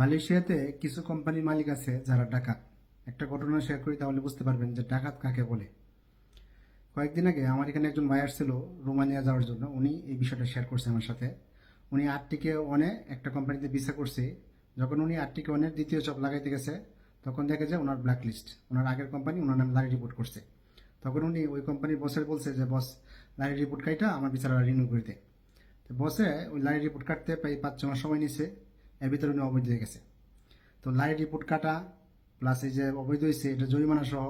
মালয়েশিয়াতে কিছু কোম্পানির মালিক আছে যারা ডাকাত। একটা ঘটনা শেয়ার করি তাহলে বুঝতে পারবেন যে ডাকাত কাকে বলে। কয়েকদিন আগে আমার এখানে একজন ভাই আসছিল রোমানিয়া যাওয়ার জন্য। উনি এই বিষয়টা শেয়ার করছে আমার সাথে। উনি আটটিকে ওনে একটা কোম্পানিতে ভিসা করছে। যখন উনি আটটিকে ওনের দ্বিতীয় চপ লাগাইতে গেছে, তখন দেখে যে ওনার ব্ল্যাক লিস্ট ওনার আগের কোম্পানি ওনার নামে লারি রিপোর্ট করছে। তখন উনি ওই কোম্পানির বসের বলছে যে, বস, লারি রিপোর্ট কাইটা আমার বিচারা রিনিউ করে দে। তো বসে ওই লারি রিপোর্ট কাটতে প্রায় পাঁচ ছ মাস সময় নিছে এর ভিতরে উনি অবৈধ হয়ে গেছে। তো লাইট রিপোর্ট কাটা প্লাস এই যে অবৈধ হয়েছে, এটা জরিমানা সহ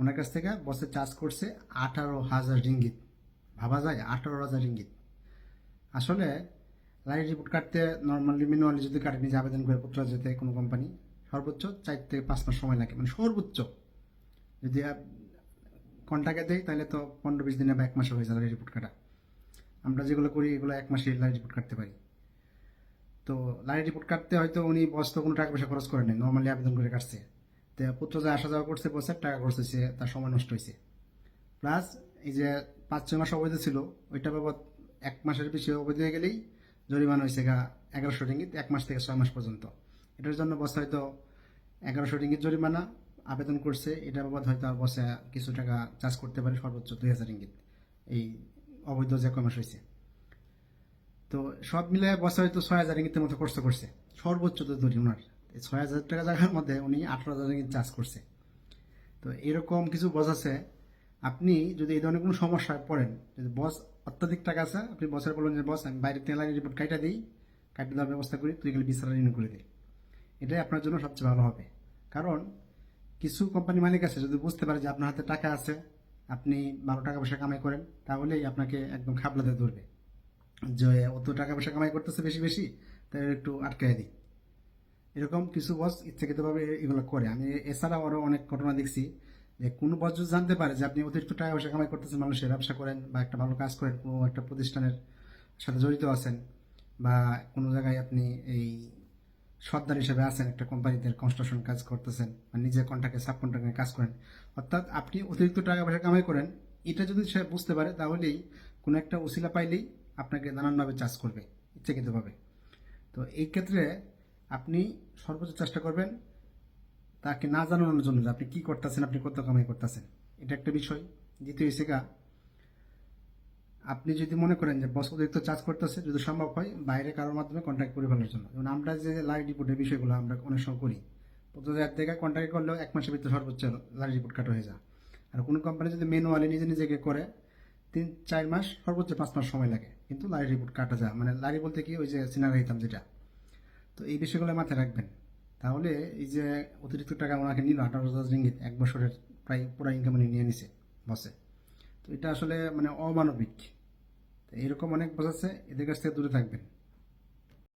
ওনার কাছ থেকে বসে চার্জ করছে আঠারো হাজার রিঙ্গিত। ভাবা যায়, আঠারো হাজার রিঙ্গিত। আসলে লাইট রিপোর্ট কাটতে নর্মালি ম্যানুয়ালি যদি কাটে, নিজে আবেদন করে পত্র যেতে কোনো কোম্পানি সর্বোচ্চ চার থেকে পাঁচ মাস সময় লাগে। মানে সর্বোচ্চ। যদি কন্টাকে দেয় তাহলে তো পনেরো বিশ দিনে বা এক মাসে হয়ে যায় লাইট রিপোর্ট কাটা। আমরা যেগুলো করি, এগুলো এক মাসে লাইট রিপোর্ট কাটতে পারি। তো লাইট রিপোর্ট কাটতে হয়তো উনি বস তো কোনো টাকা পয়সা খরচ করে নেই নর্মালি আবেদন করে কাটছে। তো পুত্র যা আসা যাওয়া করছে বসে টাকা খরচ হয়েছে, তার সময় নষ্ট হয়েছে। প্লাস এই যে পাঁচ, ছয় মাস অবৈধ ছিল, ওইটা বাবদ এক মাসের বেশি অবৈধ হয়ে গেলেই জরিমানা হয়েছে গা এগারোশো রিঙ্গিত, এক মাস থেকে ছয় মাস পর্যন্ত। এটার জন্য বস হয়তো এগারোশো রিঙ্গিত জরিমানা আবেদন করছে, এটা বাবদ হয়তো বসে কিছু টাকা চার্জ করতে পারে সর্বোচ্চ দুই হাজার রিঙ্গিত। এই অবৈধ যে কয় মাস হয়েছে। তো সব মিলে বছর তো ছয় হাজার রিঙ্গিতের মতো খরচ করছে। সর্বোচ্চ তো ধরি ওনার। ছয় হাজার টাকা জায়গার মধ্যে উনি আঠারো হাজার রিঙ্গিত চার্জ করছে। তো এরকম কিছু বস আছে। আপনি যদি এই ধরনের কোনো সমস্যায় পড়েন, যদি বস অত্যাধিক টাকা আছে, আপনি বসের বলুন যে, বস, আমি বাইরে তেলারি রিপোর্ট কাইটা দিই, কাইটে দেওয়ার ব্যবস্থা করি, তুই গেলে বিশাল রিনিউ করে দিই এটাই আপনার জন্য সবচেয়ে ভালো হবে। কারণ কিছু কোম্পানি মালিক আছে, যদি বুঝতে পারে যে আপনার হাতে টাকা আছে, আপনি বারো টাকা পয়সা কামাই করেন, তাহলেই আপনাকে একদম খাবলাতে ধরবে। যে অত টাকা পয়সা কামাই করতেছে বেশি বেশি, তাই একটু আটকায় দিই। এরকম কিছু বস ইচ্ছাকৃতভাবে এগুলো করে। আমি এছাড়াও আরও অনেক ঘটনা দেখছি যে কোনো বস যদি জানতে পারে যে আপনি অতিরিক্ত টাকা পয়সা কামাই করতেছেন, মানুষের ব্যবসা করেন বা একটা ভালো কাজ করেন, কোনো একটা প্রতিষ্ঠানের সাথে জড়িত আছেন বা কোনো জায়গায় আপনি এই সর্দার হিসেবে আছেন, একটা কোম্পানিতে কনস্ট্রাকশন কাজ করতেছেন বা নিজের কন্ট্রাক্টে সাব কন্ট্রাক্টে কাজ করেন, অর্থাৎ আপনি অতিরিক্ত টাকা পয়সা কামাই করেন, এটা যদি সে বুঝতে পারে, তাহলেই কোনো একটা উসিলা পাইলেই আপনাকে নানানভাবে চার্জ করবে, ইচ্ছাকৃতভাবে। তো এই ক্ষেত্রে আপনি সর্বোচ্চ চেষ্টা করবেন তাকে না জানানোর জন্য যে আপনি কি করতেছেন, আপনি কত কামাই করতেছেন। এটা একটা বিষয়। দ্বিতীয় হিসেবে আপনি যদি মনে করেন যে বস অতিরিক্ত চার্জ করতেছে, যদি সম্ভব হয়, বাইরে কারোর মাধ্যমে কন্ট্যাক্ট করে ফেলার জন্য। যেমন আমরা যে লাইভ রিপোর্টের বিষয়গুলো আমরা অনেক সময় করি। পঞ্চাশ হাজার টাকা কন্ট্যাক্ট করলেও এক মাসের ভিতরে সর্বোচ্চ লাইভ রিপোর্ট কাটা হয়ে যায়। আর কোনো কোম্পানি যদি ম্যানুয়ালি নিজে নিজেকে করে তিন, চার মাস, সর্বোচ্চ পাঁচ মাস সময় লাগে। কিন্তু লাইভ রিপোর্ট কাটা যায়। মানে লারি বলতে কি, ওই যে সিনারি হইতাম যেটা। তো এই বিষয়গুলো মাথায় রাখবেন। তাহলে এই যে অতিরিক্ত টাকা ওনাকে নিল, আঠারো হাজার রিঙ্গিত, এক বছরের প্রায় পুরো ইনকাম উনি নিয়ে নিছে বসে তো এটা আসলে মানে অমানবিক। এরকম অনেক বস আছে, এদের কাছ থেকে দূরে থাকবেন।